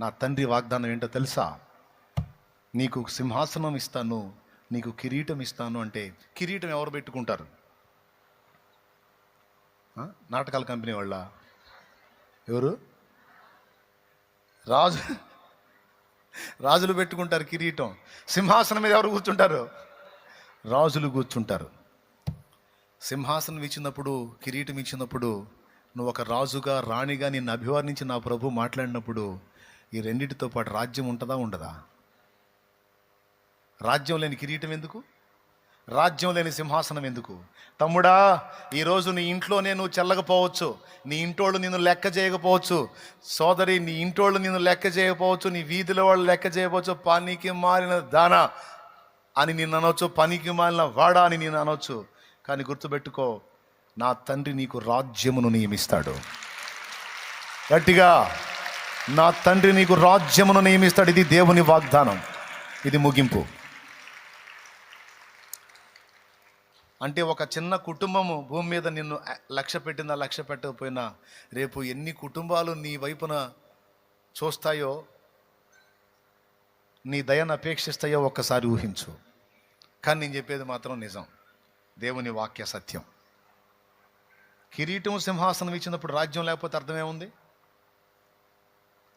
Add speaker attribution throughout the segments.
Speaker 1: నా తండ్రి వాగ్దానం ఏంటో తెలుసా? నీకు సింహాసనం ఇస్తాను నీకు కిరీటం ఇస్తాను అంటే కిరీటం ఎవరు పెట్టుకుంటారు? నాటకాల కంపెనీ వాళ్ళ? ఎవరు? రాజు. రాజులు పెట్టుకుంటారు కిరీటం. సింహాసనం మీద ఎవరు కూర్చుంటారు? రాజులు కూర్చుంటారు. సింహాసనం ఇచ్చినప్పుడు కిరీటం ఇచ్చినప్పుడు నువ్వు ఒక రాజుగా రాణిగా నిన్ను అభివర్ణించి నా ప్రభు మాట్లాడినప్పుడు ఈ రెండింటితో పాటు రాజ్యం ఉంటుందా ఉండదా? రాజ్యం లేని కిరీటం ఎందుకు? రాజ్యం లేని సింహాసనం ఎందుకు? తమ్ముడా ఈరోజు నీ ఇంట్లో నేను చెల్లకపోవచ్చు. నీ ఇంటోళ్ళు నిన్ను లెక్క చేయకపోవచ్చు. సోదరి నీ ఇంటోళ్ళు నిన్ను లెక్క చేయకపోవచ్చు. నీ వీధిలో వాళ్ళు లెక్క చేయకపోవచ్చు. పనికి మారిన దానా అని నేను అనొచ్చు. పనికి మాలిన వాడా అని నేను అనొచ్చు. కానీ గుర్తుపెట్టుకో నా తండ్రి నీకు రాజ్యమును నియమిస్తాడు. గట్టిగా నా తండ్రి నీకు రాజ్యమును నియమిస్తాడు. ఇది దేవుని వాగ్దానం. ఇది ముగింపు. అంటే ఒక చిన్న కుటుంబము భూమి మీద నిన్ను లక్ష్య పెట్టిందా లక్ష్య పెట్టకపోయినా రేపు ఎన్ని కుటుంబాలు నీ వైపున చూస్తాయో నీ దయను అపేక్షిస్తాయో ఒక్కసారి ఊహించు. కానీ నేను చెప్పేది మాత్రం నిజం. దేవుని వాక్య సత్యం. కిరీటం సింహాసనం ఇచ్చినప్పుడు రాజ్యం లేకపోతే అర్థమేముంది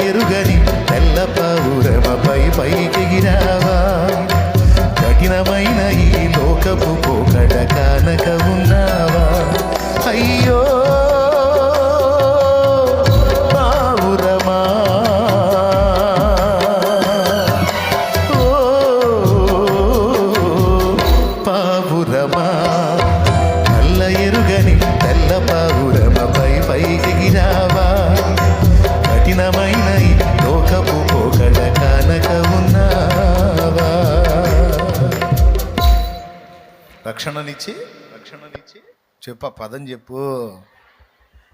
Speaker 1: ఎరుగని చెప్ప పదం చెప్పు.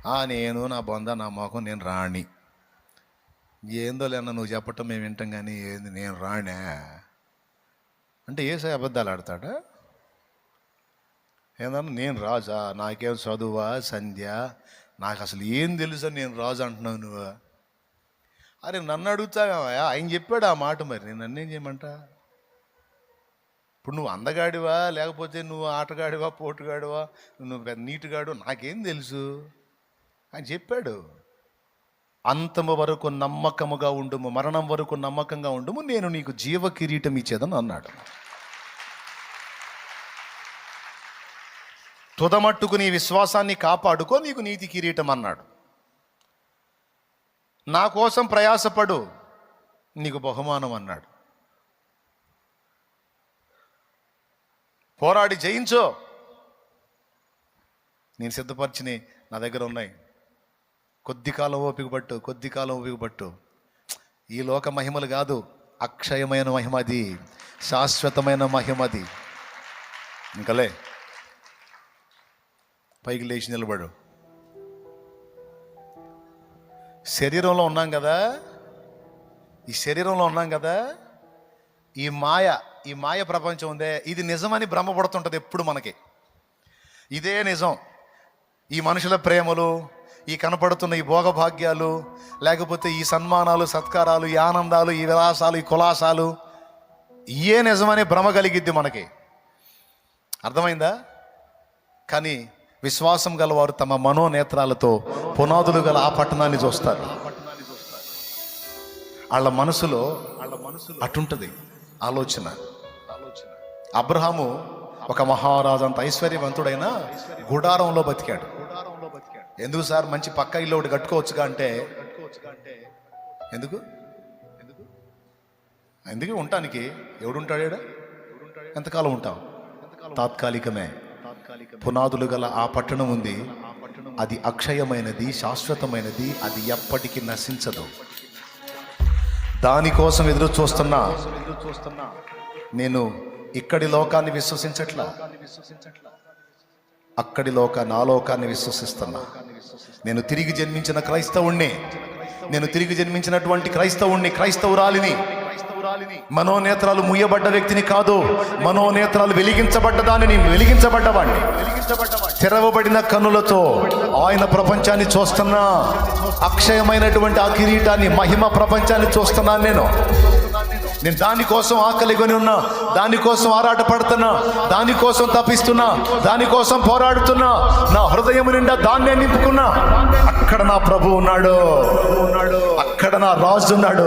Speaker 1: ఆ నేను నా బొంద నా మొఖం నేను రాణి. ఏందో లేన నువ్వు చెప్పటం మేము వింటాం కానీ ఏంది నేను రాణే? అంటే ఏసై అబద్ధాలు ఆడతాడా? ఏందన్నా నేను రాజా నాకేం చదువా సంధ్య? నాకు అసలు ఏం తెలుసా నేను రాజు అంటున్నావు నువ్వు? అరే నన్ను అడుగుతావా ఆయన చెప్పాడు ఆ మాట మరి నేను నన్నేం చేయమంటా? ఇప్పుడు నువ్వు అందగాడివా? లేకపోతే నువ్వు ఆటగాడివా పోటుగాడివా? నువ్వు పెద్ద నీటుగాడు నాకేం తెలుసు. అని చెప్పాడు. అంతము వరకు నమ్మకముగా ఉండుము మరణం వరకు నమ్మకంగా ఉండుము నేను నీకు జీవ కిరీటం ఇచ్చేదని అన్నాడు. తుదమట్టుకు నీ విశ్వాసాన్ని కాపాడుకో నీకు నీతి కిరీటం అన్నాడు. నా కోసం ప్రయాసపడు నీకు బహుమానం అన్నాడు. పోరాడి జయించో. నేను సిద్ధపరిచినవి నా దగ్గర ఉన్నాయి. కొద్ది కాలం ఓపికపట్టు కొద్ది కాలం ఓపికపట్టు ఈ లోక మహిమలు కాదు అక్షయమైన మహిమది శాశ్వతమైన మహిమది ఇంకలే పైకి లేచి నిలబడు. శరీరంలో ఉన్నాం కదా ఈ శరీరంలో ఉన్నాం కదా ఈ మాయ ఈ మాయ ప్రపంచం ఉందే. ఇది నిజమని భ్రమపడుతుంటుంది ఎప్పుడు మనకి. ఇదే నిజం. ఈ మనుషుల ప్రేమలు ఈ కనపడుతున్న ఈ భోగభాగ్యాలు లేకపోతే ఈ సన్మానాలు సత్కారాలు ఈ ఆనందాలు ఈ విలాసాలు ఈ కులాసాలు ఇయే నిజమనే భ్రమ కలిగిద్ది మనకి. అర్థమైందా? కానీ విశ్వాసం గలవారు తమ మనోనేత్రాలతో పునాదులు గల ఆ పట్టణాన్ని చూస్తారు. వాళ్ళ మనసులో వాళ్ళ మనసులో అటుంటది ఆలోచన. అబ్రహాము ఒక మహారాజు అంత ఐశ్వర్యవంతుడైన గుడారంలో బతికాడు. ఎందుకు సార్? మంచి పక్క ఇల్లు ఒకటి కట్టుకోవచ్చుగా అంటే? ఎందుకు? ఎందుకు? ఉండటానికి ఎవడుంటాడు ఎంతకాలం ఉంటాం తాత్కాలికమే. పునాదులు గల ఆ పట్టణం ఉంది. అది అక్షయమైనది శాశ్వతమైనది అది ఎప్పటికీ నశించదు. దానికోసం ఎదురు చూస్తున్నా నేను ఇక్కడి లోకాన్ని విశ్వసించట్లా? అక్కడి లోక నా లోకాన్ని విశ్వసిస్తున్నా. నేను తిరిగి జన్మించిన క్రైస్తవుణ్ణి. నేను తిరిగి జన్మించినటువంటి క్రైస్తవుణ్ణి క్రైస్తవురాలిని. మనోనేత్రాలు ముయ్యబడ్డ వ్యక్తిని కాదు మనోనేత్రాలు వెలిగించబడ్డ దానిని వెలిగించబడ్డవాడిని తెరవబడిన కన్నులతో ఆయన ప్రపంచాన్ని చూస్తున్నా. అక్షయమైనటువంటి ఆ కిరీటాన్ని మహిమ ప్రపంచాన్ని చూస్తున్నాను నేను. నేను దానికోసం ఆకలిగొని ఉన్నా దానికోసం ఆరాట పడుతున్నా దానికోసం తప్పిస్తున్నా దానికోసం పోరాడుతున్నా నా హృదయం నిండా దాన్నే నింపుకున్నా అక్కడ నా ప్రభు ఉన్నాడు. అక్కడ నా రాజు ఉన్నాడు.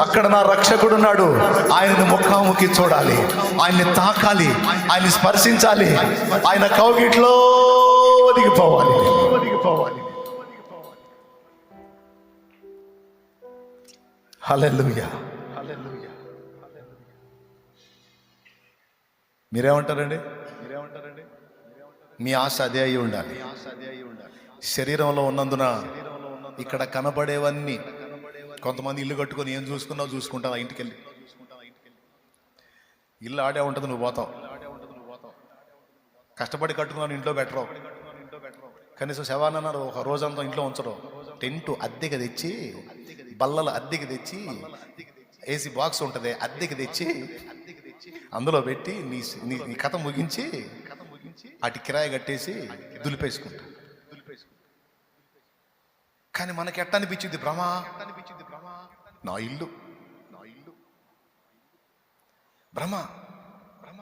Speaker 1: అక్కడ నా రక్షకుడు ఉన్నాడు. ఆయనను ముఖాముఖి చూడాలి. ఆయన్ని తాకాలి. ఆయన్ని స్పర్శించాలి. ఆయన కౌగిట్లో ఒదిగిపోవాలి ఒదిగిపోవాలి. హల్లెలూయా. మీరేమంటారండి? మీరేమంటారండి మీ ఆశ అదే అయి ఉండాలి. శరీరంలో ఉన్నందున ఇక్కడ కనబడేవన్నీ కొంతమంది ఇల్లు కట్టుకొని ఏం చూసుకున్నావు చూసుకుంటాను ఆ ఇంటికి వెళ్ళి ఇల్లు ఆడే ఉంటుంది నువ్వు పోతావు. కష్టపడి కట్టుకున్నాను ఇంట్లో బెటరు కనీసం శవానన్నారు ఒక రోజంతా ఇంట్లో ఉంచరు. టెంట్ అద్దెకి తెచ్చి బల్లలు అద్దెకి తెచ్చి ఏసీ బాక్స్ ఉంటుంది అద్దెకి తెచ్చి అందులో పెట్టి నీ నీ నీ కథ ముగించి అటు కిరాయి కట్టేసి దులిపేసుకుంటా. కానీ మనకి ఎట్ట అనిపించింది భ్రమ నా ఇల్లు. నా ఇల్లు భ్రమ భ్రమ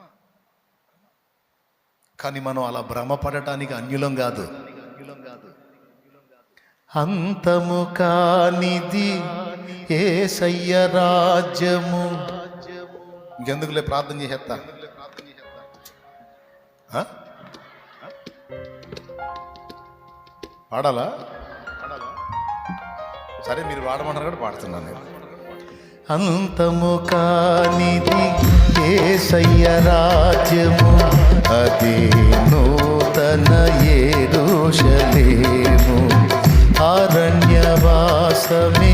Speaker 1: కానీ మనం అలా భ్రమపడటానికి అన్యులం కాదు. అంతము కానిది ఏసయ్య రాజ్యము. ఇంకెందుకులే ప్రార్థన చేసేస్తా పాడాలా? సరే మీరు పాడమన్నారు కూడా పాడుతున్నాను నేను. అంతము కానిది ఏసయ్య రాజ్యము అది నూతన ఏరుషలేము. అరణ్యవాసమే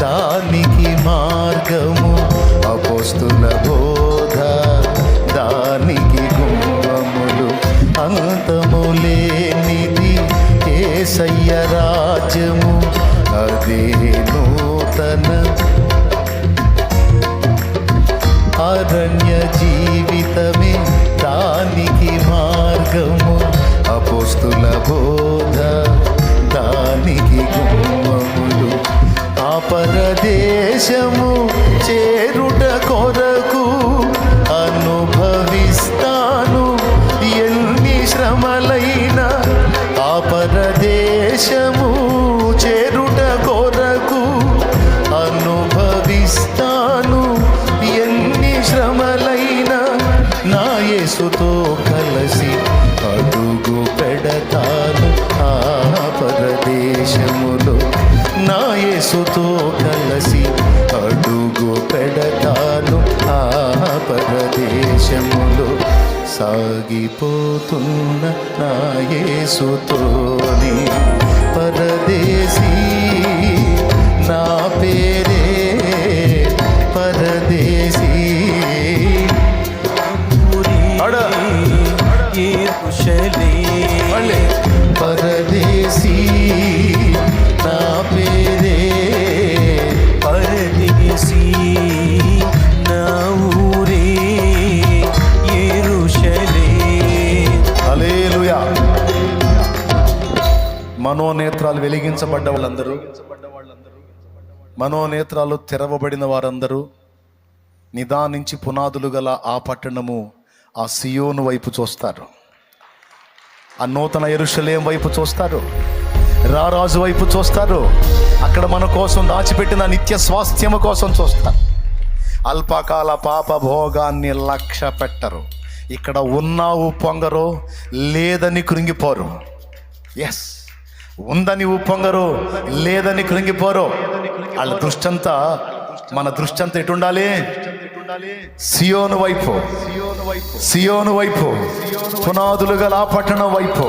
Speaker 1: దానికి మార్గము. అపోస్తుల బోధ దానికి గుమ్మములు అంతము లేనిది ఏసయ్య రాజ్యము అదే నూతన అరణ్య జీవితమే దానికి మార్గము. అపోస్తుల బోధ దానికి గుమ్మములు. ఆ పరదేశము చేరు కొరకు అనుభవిస్తాను. ఎన్ని శ్రమలు పరదేశములో సాగిపోతున్న నాయసుతోని పరదేశీ నా పే మనోనేత్రాలు వెలిగించబడ్డ వాళ్ళందరూ మనోనేత్రాలు తెరవబడిన వారందరూ నిదానించి పునాదులు గల ఆ పట్టణము ఆ సియోను వైపు చూస్తారు. ఆ నూతన ఎరుషలేం వైపు చూస్తారు. రారాజు వైపు చూస్తారు. అక్కడ మన కోసం దాచిపెట్టిన నిత్య స్వాస్థ్యము కోసం చూస్తారు. అల్పకాల పాప భోగాన్ని లక్ష్య పెట్టరు. ఇక్కడ ఉన్నావు పొంగరు లేదని కృంగిపోరు. ఎస్ ఉందని ఉప్పొంగరు లేదని కృంగిపోరు. వాళ్ళ దృష్టంతా మన దృష్టంతా ఎటు ఉండాలి సియోను వైపు. సియోను వైపు. పునాదులు గల ఆ పట్టణం వైపు.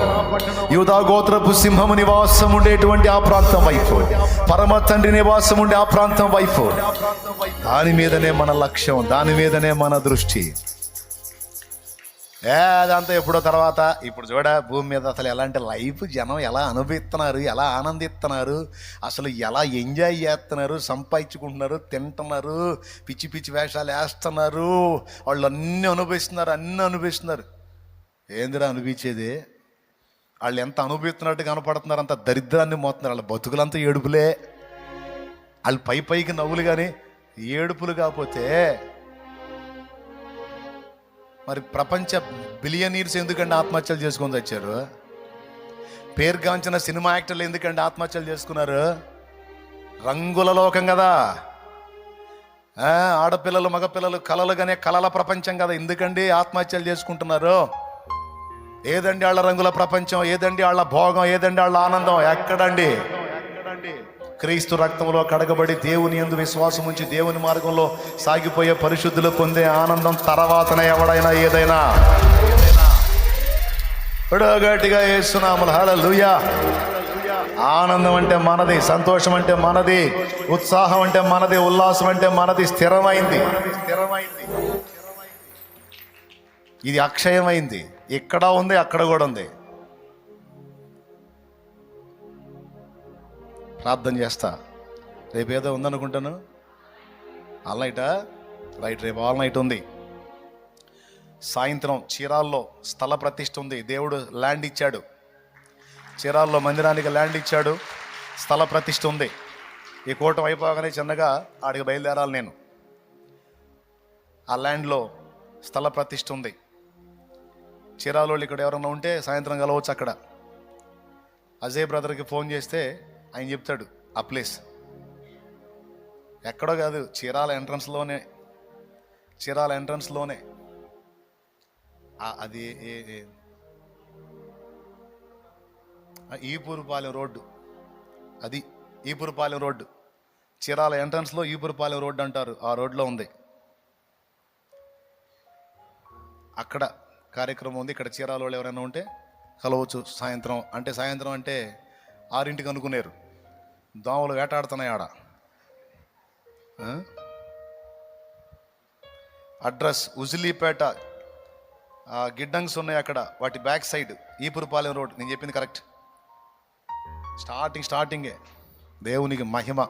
Speaker 1: యూదా గోత్రపు సింహము నివాసం ఉండేటువంటి ఆ ప్రాంతం వైపు. పరమ తండ్రి నివాసం ఉండే ఆ ప్రాంతం వైపు. దాని మీదనే మన లక్ష్యం దాని మీదనే మన దృష్టి. ఏ అదంతా ఎప్పుడో తర్వాత. ఇప్పుడు చూడ భూమి మీద అసలు ఎలాంటి లైఫ్ జనం ఎలా అనుభవిస్తున్నారు ఎలా ఆనందిస్తున్నారు అసలు ఎలా ఎంజాయ్ చేస్తున్నారు సంపాదించుకుంటున్నారు తింటున్నారు పిచ్చి పిచ్చి వేషాలు వేస్తున్నారు వాళ్ళు అన్నీ అనుభవిస్తున్నారు అన్నీ అనుభవిస్తున్నారు. ఏందిరా అనిపించేది? వాళ్ళు ఎంత అనుభవిస్తున్నట్టు కనపడుతున్నారు అంత దరిద్రాన్ని మోతున్నారు వాళ్ళ బతుకులంతా ఏడుపులే. వాళ్ళు పై పైకి నవ్వులు కానీ ఏడుపులు కాకపోతే మరి ప్రపంచ బిలియనీర్స్ ఎందుకంటే ఆత్మహత్యలు చేసుకొని వచ్చారు పేరుగాంచిన సినిమా యాక్టర్లు ఎందుకంటే ఆత్మహత్యలు చేసుకున్నారు? రంగుల లోకం కదా. ఆడపిల్లలు మగపిల్లలు కలలుగానే కలల ప్రపంచం కదా. ఎందుకండి ఆత్మహత్యలు చేసుకుంటున్నారు? ఏదండి వాళ్ళ రంగుల ప్రపంచం? ఏదండి వాళ్ళ భోగం? ఏదండి వాళ్ళ ఆనందం? ఎక్కడండి? క్రీస్తు రక్తంలో కడగబడి దేవుని ఎందు విశ్వాసం ఉంచి దేవుని మార్గంలో సాగిపోయే పరిశుద్ధులు పొందే ఆనందం తర్వాతనే ఎవడైనా ఏదైనా. ఇప్పుడు గట్టిగా వేస్తున్నాములు హల్లెలూయా. ఆనందం అంటే మనది సంతోషం అంటే మనది ఉత్సాహం అంటే మనది ఉల్లాసం అంటే మనది స్థిరమైంది. స్థిరమైంది ఇది అక్షయమైంది. ఇక్కడ ఉంది అక్కడ కూడా ఉంది. ప్రార్థన చేస్తా. రేపు ఏదో ఉందనుకుంటాను. ఆల్ నైటా రైట్ రేపు ఆల్ నైట్ ఉంది. సాయంత్రం చీరాల్లో స్థల ప్రతిష్ఠ ఉంది. దేవుడు ల్యాండ్ ఇచ్చాడు. చీరాల్లో మందిరానికి ల్యాండ్ ఇచ్చాడు. స్థల ప్రతిష్ఠ ఉంది. ఈ కూటం అయిపోగానే చిన్నగా ఆడికి బయలుదేరాలి నేను. ఆ ల్యాండ్లో స్థల ప్రతిష్ఠ ఉంది. చీరాలోళ్ళు ఇక్కడ ఎవరైనా ఉంటే సాయంత్రం కలవచ్చు అక్కడ. అజయ్ బ్రదర్కి ఫోన్ చేస్తే ఆయన చెప్తాడు ఆ ప్లేస్. ఎక్కడో కాదు చీరాల ఎంట్రన్స్లోనే చీరాల ఎంట్రన్స్లోనే. అది ఏ- ఏ- ఈపూరుపాలెం రోడ్డు. అది ఈపూరుపాలెం రోడ్డు. చీరాల ఎంట్రన్స్లో ఈపూరుపాలెం రోడ్డు అంటారు ఆ రోడ్లో ఉంది. అక్కడ కార్యక్రమం ఉంది ఇక్కడ చీరాల వాళ్ళు ఎవరైనా ఉంటే కలవచ్చు సాయంత్రం. అంటే సాయంత్రం అంటే ఆరింటికి అనుకునేరు. దోమలు వేటాడుతున్నాయి ఆడ. అడ్రస్ ఉజిలీపేట గిడ్డంగ్స్ ఉన్నాయి అక్కడ. వాటి బ్యాక్ సైడ్ ఈపురపాలెం రోడ్. నేను చెప్పింది కరెక్ట్. స్టార్టింగ్ స్టార్టింగే. దేవునికి మహిమ.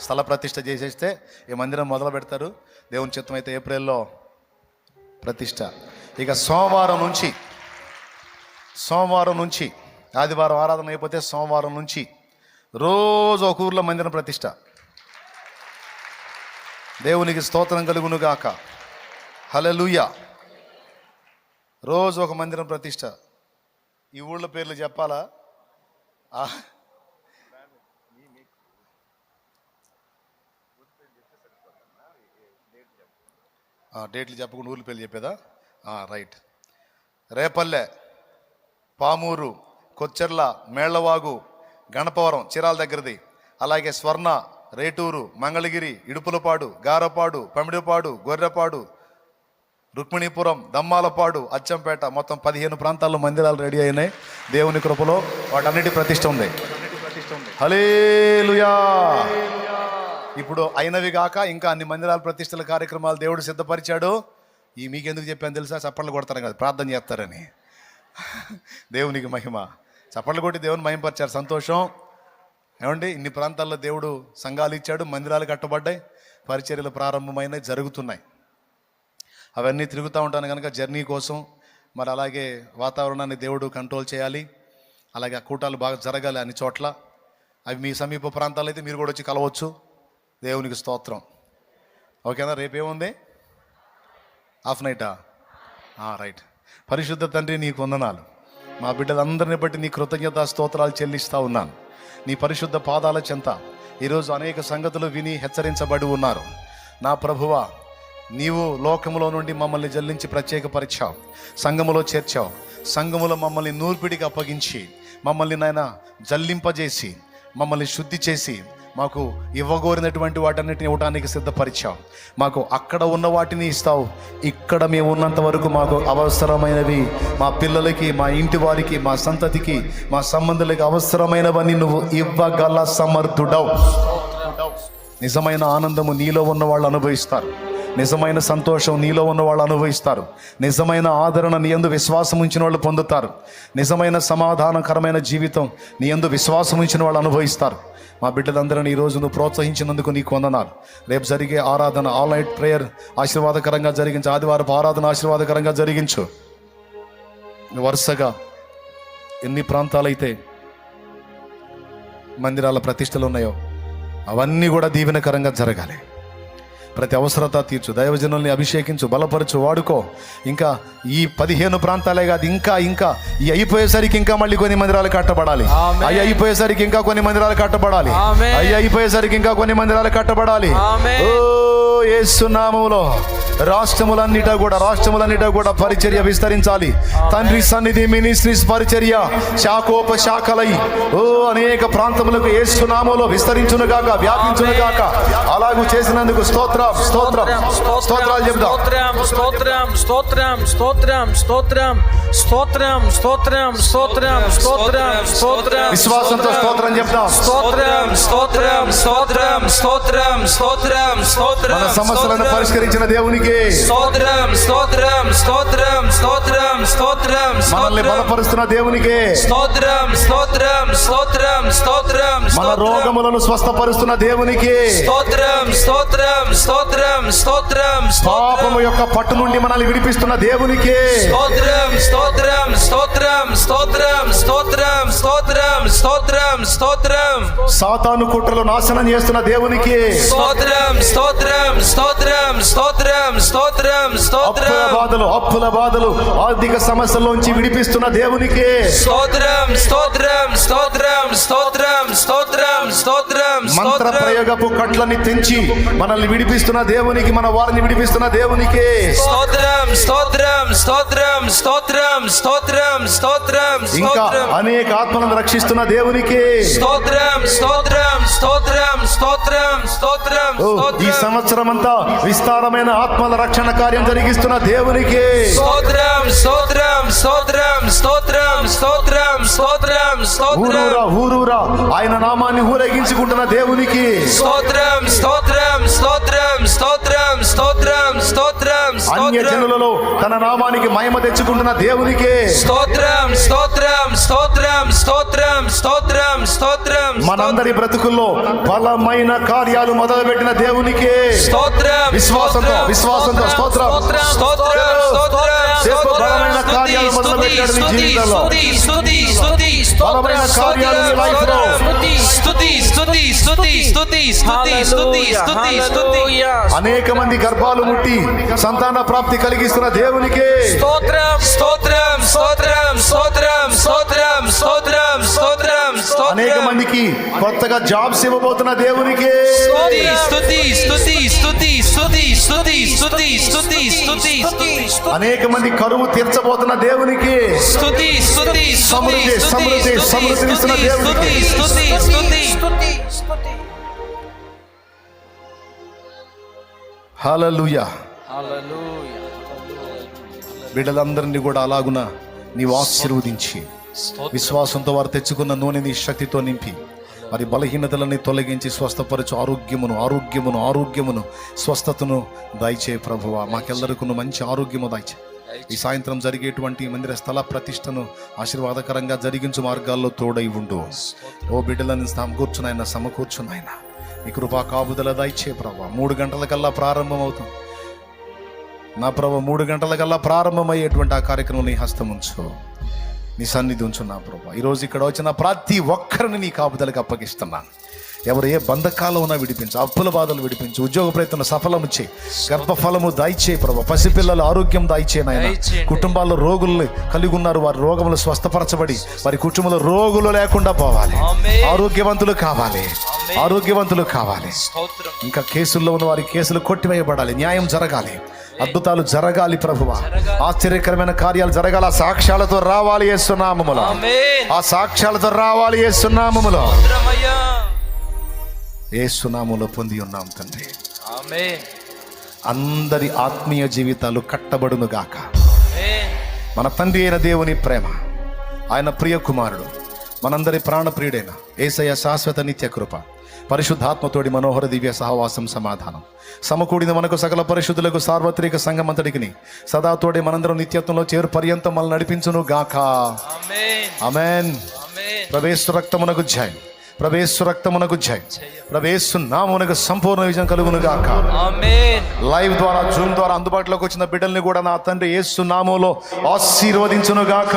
Speaker 1: స్థల ప్రతిష్ట చేసేస్తే ఈ మందిరం మొదలు పెడతారు. దేవుని చిత్తం అయితే ఏప్రిల్లో ప్రతిష్ట ఇక సోమవారం నుంచి సోమవారం నుంచి ఆదివారం ఆరాధన అయిపోతే సోమవారం నుంచి రోజు ఒక ఊర్లో మందిరం ప్రతిష్ట. దేవునికి స్తోత్రం కలుగునుగాక. హలలుయ రోజు ఒక మందిరం ప్రతిష్ట. ఈ ఊళ్ళ పేర్లు చెప్పాలా? డేట్లు చెప్పకుండా ఊర్ల పేర్లు చెప్పేదా? రైట్. రేపల్లె పామూరు కొచ్చెర్ల మేళ్ళవాగు గణపవరం చీరాల దగ్గరది. అలాగే స్వర్ణ రేటూరు మంగళగిరి ఇడుపులపాడు గారపాడు పమిడిపాడు గొర్రెపాడు రుక్మిణీపురం దమ్మాలపాడు అచ్చంపేట మొత్తం పదిహేను ప్రాంతాల్లో మందిరాలు రెడీ అయినాయి. దేవుని కృపలో వాటన్నిటి ప్రతిష్ట ఉంది. హలేలుయా ఇప్పుడు అయినవి కాక ఇంకా అన్ని మందిరాల ప్రతిష్టల కార్యక్రమాలు దేవుడు సిద్ధపరిచాడు. ఈ మీకెందుకు చెప్పాను తెలుసా? చప్పట్లు కొడతారు కదా ప్రార్థన చేస్తారని. దేవునికి మహిమ. చప్పట్లు కొట్టి దేవుని మయంపరిచారు సంతోషం. ఏమండి? ఇన్ని ప్రాంతాల్లో దేవుడు సంఘాలు ఇచ్చాడు మందిరాలు కట్టబడ్డాయి పరిచర్యలు ప్రారంభమైనవి జరుగుతున్నాయి. అవన్నీ తిరుగుతూ ఉంటాను కనుక జర్నీ కోసం మరి అలాగే వాతావరణాన్ని దేవుడు కంట్రోల్ చేయాలి. అలాగే ఆ కూటాలు బాగా జరగాలి అన్ని చోట్ల. అవి మీ సమీప ప్రాంతాలు అయితే మీరు కూడా వచ్చి కలవచ్చు. దేవునికి స్తోత్రం. ఓకేనా? రేపేముంది? హాఫ్ నైటా? రైట్. పరిశుద్ధ తండ్రి నీకు వందనాలు. మా బిడ్డలందరిని బట్టి నీ కృతజ్ఞత స్తోత్రాలు చెల్లిస్తా ఉన్నాను. నీ పరిశుద్ధ పాదాల చెంత ఈరోజు అనేక సంగతులు విని హెచ్చరించబడి ఉన్నారు. నా ప్రభువ నీవు లోకములో నుండి మమ్మల్ని జల్లించి ప్రత్యేకపరిచావు. సంఘములో చేర్చావు. సంఘములో మమ్మల్ని నూర్పిడికి అప్పగించి మమ్మల్ని నాయన జల్లింపజేసి మమ్మల్ని శుద్ధి చేసి మాకు ఇవ్వగోరినటువంటి వాటన్నిటిని ఇవ్వడానికి సిద్ధపరిచావు. మాకు అక్కడ ఉన్న వాటిని ఇస్తావు. ఇక్కడ మేము ఉన్నంత వరకు మాకు అవసరమైనవి. మా పిల్లలకి మా ఇంటి వారికి మా సంతతికి మా సంబంధులకి అవసరమైనవన్నీ నువ్వు ఇవ్వగల సమర్థుడవు. నిజమైన ఆనందము నీలో ఉన్న వాళ్ళు అనుభవిస్తారు. నిజమైన సంతోషం నీలో ఉన్న వాళ్ళు అనుభవిస్తారు. నిజమైన ఆదరణ నీ ఎందు విశ్వాసం ఉంచిన వాళ్ళు పొందుతారు. నిజమైన సమాధానకరమైన జీవితం నీ యందు విశ్వాసం ఉంచిన వాళ్ళు అనుభవిస్తారు. మా బిడ్డలందరినీ ఈరోజు నువ్వు ప్రోత్సహించినందుకు నీకు వందనాలు. రేపు జరిగే ఆరాధన ఆల్ నైట్ ప్రేయర్ ఆశీర్వాదకరంగా జరిగించు. ఆదివారపు ఆరాధన ఆశీర్వాదకరంగా జరిగించు. వరుసగా ఎన్ని ప్రాంతాలైతే మందిరాల ప్రతిష్టలు ఉన్నాయో అవన్నీ కూడా దీవెనకరంగా జరగాలి. ప్రతి అవసరత తీర్చు దైవజనుల్ని అభిషేకించు బలపరచు వాడుకో. ఇంకా ఈ పదిహేను ప్రాంతాలే కాదు ఇంకా ఇంకా. ఈ అయిపోయేసరికి ఇంకా మళ్ళీ కొన్ని మందిరాలు కట్టబడాలి. అవి అయిపోయేసరికి ఇంకా కొన్ని మందిరాలు కట్టబడాలి. అవి అయిపోయేసరికి ఇంకా కొన్ని మందిరాలు కట్టబడాలి. యేసునామములో రాష్ట్రములన్నిట కూడా రాష్ట్రములన్నిట కూడా పరిచర్య విస్తరించాలి. తండ్రి సన్నిధి మినిస్ట్రీస్ పరిచర్య శాఖోప శాఖలై ఓ అనేక ప్రాంతములకు యేసునామములో విస్తరించును గాక వ్యాపించును గాక అలాగూ చేసినందుకు స్తోత్రం. స్తోత్రం స్తోత్రాలు చెప్దాం
Speaker 2: స్తోత్రం స్తోత్రం స్తోత్రం స్తోత్రం స్తోత్రం స్తోత్రం స్తోత్రం స్తోత్రం స్తోత్రం
Speaker 1: విశ్వాసంతో స్తోత్రం చెప్దాం
Speaker 2: స్తోత్రం
Speaker 3: స్తోత్రం స్తోత్రం స్తోత్రం స్తోత్రం స్తోత్రం
Speaker 1: మన సమస్యలను పరిష్కరించిన దేవునికి
Speaker 3: స్తోత్రం స్తోత్రం స్తోత్రం స్తోత్రం స్తోత్రం
Speaker 1: మనల్ని బలపరుస్తున్న దేవునికి
Speaker 3: స్తోత్రం స్తోత్రం స్తోత్రం స్తోత్రం
Speaker 1: మన రోగములను స్వస్థపరుస్తున్న దేవునికి
Speaker 3: స్తోత్రం స్తోత్రం స్తోత్రం స్తోత్రం
Speaker 1: పాపము యొక్క పట్టు నుండి మనల్ని విడిపిస్తున్న దేవునికి
Speaker 3: స్తోత్రం స్తోత్రం స్తోత్రం స్తోత్రం స్తోత్రం స్తోత్రం స్తోత్రం స్తోత్రం
Speaker 1: సాతాను కుట్రలు నాశనం చేస్తున్న దేవునికి
Speaker 3: స్తోత్రం స్తోత్రం స్తోత్రం స్తోత్రం స్తోత్రం
Speaker 1: అప్పుల
Speaker 3: స్తోత్రం
Speaker 1: బాధలు అప్పుల బాధలు ఆర్థిక సమస్యల్లోంచి విడిపిస్తున్న దేవునికి
Speaker 3: స్తోత్రం స్తోత్రం స్తోత్రం స్తోత్రం స్తోత్రం స్తోత్రం
Speaker 1: మంత్ర ప్రయోగపు కట్లని తెంచి మనల్ని విడిపిస్తున్న దేవునికి మన వారిని విడిపిస్తున్న దేవునికి
Speaker 3: స్తోత్రం స్తోత్రం స్తోత్రం స్తోత్రం స్తోత్రం స్తోత్రం
Speaker 1: ఇంకా అనేక ఆత్మలను రక్షిస్తున్న దేవునికి
Speaker 3: స్తోత్రం స్తోత్రం స్తోత్రం స్తోత్రం స్తోత్రం
Speaker 1: ఈ సంవత్సరం అంతా విస్తారమైన ఆత్మల రక్షణ కార్యం జరిగిస్తున్న దేవునికి
Speaker 3: స్తోత్రం స్తోత్రం స్తోత్రం స్తోత్రం స్తోత్రం స్తోత్రం స్తోత్రం
Speaker 1: ఊరూరా ఆయన నామాన్ని ఊరేగించుకుంటున్న దేవునికి
Speaker 3: స్తోత్రం స్తోత్రం స్తోత్రం స్తోత్రం స్తోత్రం స్తోత్రం స్తోత్రం
Speaker 1: జనులలో తన నామానికి మహిమ తెచ్చుకుంటున్న దేవునికి
Speaker 3: స్తోత్రం స్తోత్రం స్తోత్రం స్తోత్రం స్తోత్రం స్తోత్రం
Speaker 1: మనందరి బ్రతుకుల్లో బలమైన కార్యాలు మొదలుపెట్టిన దేవునికి
Speaker 3: స్తోత్రం
Speaker 1: విశ్వాసంతో విశ్వాసంతో స్తోత్రం
Speaker 3: స్తోత్రం. స్తోత్రం.
Speaker 1: అనేక మంది గర్భాలు ముట్టి సంతాన ప్రాప్తి కలిగిస్తున్న దేవునికి
Speaker 3: స్తోత్రం స్తోత్రం స్తోత్రం స్తోత్రం స్తోత్రం స్తోత్రం స్తోత్రం
Speaker 1: అనేక
Speaker 3: స్తోత్రం
Speaker 1: మందికి కొత్తగా జాబ్స్ ఇవ్వబోతున్న దేవునికి
Speaker 3: స్తుతి స్తుతి స్తుతి స్తుతి స్తుతి స్తుతి స్తుతి స్తుతి స్తుతి
Speaker 1: అనేక మంది కరువు తీర్చబోతున్న దేవునికి
Speaker 3: స్తుతి స్తుతి
Speaker 1: సమృద్ధి, సమృద్ధి,
Speaker 3: స్తుతి స్తుతి
Speaker 1: దేవునికి.
Speaker 3: స్తుతి స్తుతి స్తుతి
Speaker 1: హల్లెలూయా బిడ్డలందరినీ కూడా అలాగున నీవు ఆశీర్వదించి విశ్వాసంతో వారు తెచ్చుకున్న నూనెని శక్తితో నింపి మరి బలహీనతలని తొలగించి స్వస్థపరచు ఆరోగ్యమును ఆరోగ్యమును ఆరోగ్యమును స్వస్థతను దయచే ప్రభువ. మాకెల్లరికను మంచి ఆరోగ్యము దయచే. ఈ సాయంత్రం జరిగేటువంటి మందిర స్థల ప్రతిష్టను ఆశీర్వాదకరంగా జరిగించు మార్గాల్లో తోడై ఉండు. ఓ బిడ్డలను సమకూర్చునైనా సమకూర్చునైనా నీ కృపా కాపుదల దయచే ప్రభా మూడు గంటలకల్లా ప్రారంభం అవుతుంది నా ప్రభు మూడు గంటలకల్లా ప్రారంభమయ్యేటువంటి ఆ కార్యక్రమం నీ హస్తం ఉంచు. నీ సన్నిధి ఉంచు నా ప్రభు ఈరోజు ఇక్కడ వచ్చిన ప్రతి ఒక్కరిని నీ కాపుదలకు అప్పగిస్తున్నాను. ఎవరు ఏ బంధకాల్లో ఉన్నా విడిపించు అప్పుల బాధలు విడిపించు ఉద్యోగ ప్రయత్నం సఫలము చేయి. గర్భఫలము దాయిచేయి ప్రభు. పసిపిల్లల ఆరోగ్యం దాయిచే నాయన. కుటుంబాల్లో రోగుల్ని కలిగి ఉన్నారు వారి రోగములు స్వస్థపరచబడి వారి కుటుంబంలో రోగులు లేకుండా పోవాలి. ఆరోగ్యవంతులు కావాలి. ఆరోగ్యవంతులు కావాలి. ఇంకా కేసుల్లో ఉన్న వారి కేసులు కొట్టివేయబడాలి. న్యాయం జరగాలి. అద్భుతాలు జరగాలి ప్రభువ. ఆశ్చర్యకరమైన కార్యాలు జరగాల. సాక్ష్యాలతో రావాలి ఏసునామములో ఆ సాక్ష్యాలతో రావాలి ఏసునామములో ఏసునామములో పొంది ఉన్నాం తండ్రి. అందరి ఆత్మీయ జీవితాలు కట్టబడును గాక మన తండ్రి అయిన దేవుని ప్రేమ. ఆయన ప్రియ కుమారుడు. మనందరి ప్రాణప్రియుడైన ఏసయ్య శాశ్వత నిత్య కృప పరిశుద్ధాత్మతోడి మనోహర దివ్య సహవాసం సమాధానం. సమకూడిన మనకు సకల పరిశుద్ధులకు సార్వత్రిక సంఘమంతటికి సదా తోడి మనందరం నిత్యత్వంలో చేరు పర్యంతం మనల్ని నడిపించును గాక. అమెన్ ప్రవేశు రక్తమునకు జయం. ప్రవేశు రక్తమునకు జయం. ప్రవేశు నామునకు సంపూర్ణ విజయం కలుగును గాక. లైవ్ ద్వారా జూమ్ ద్వారా అందుబాటులోకి వచ్చిన బిడ్డల్ని కూడా నా తండ్రి యేసు నామంలో ఆశీర్వదించును గాక.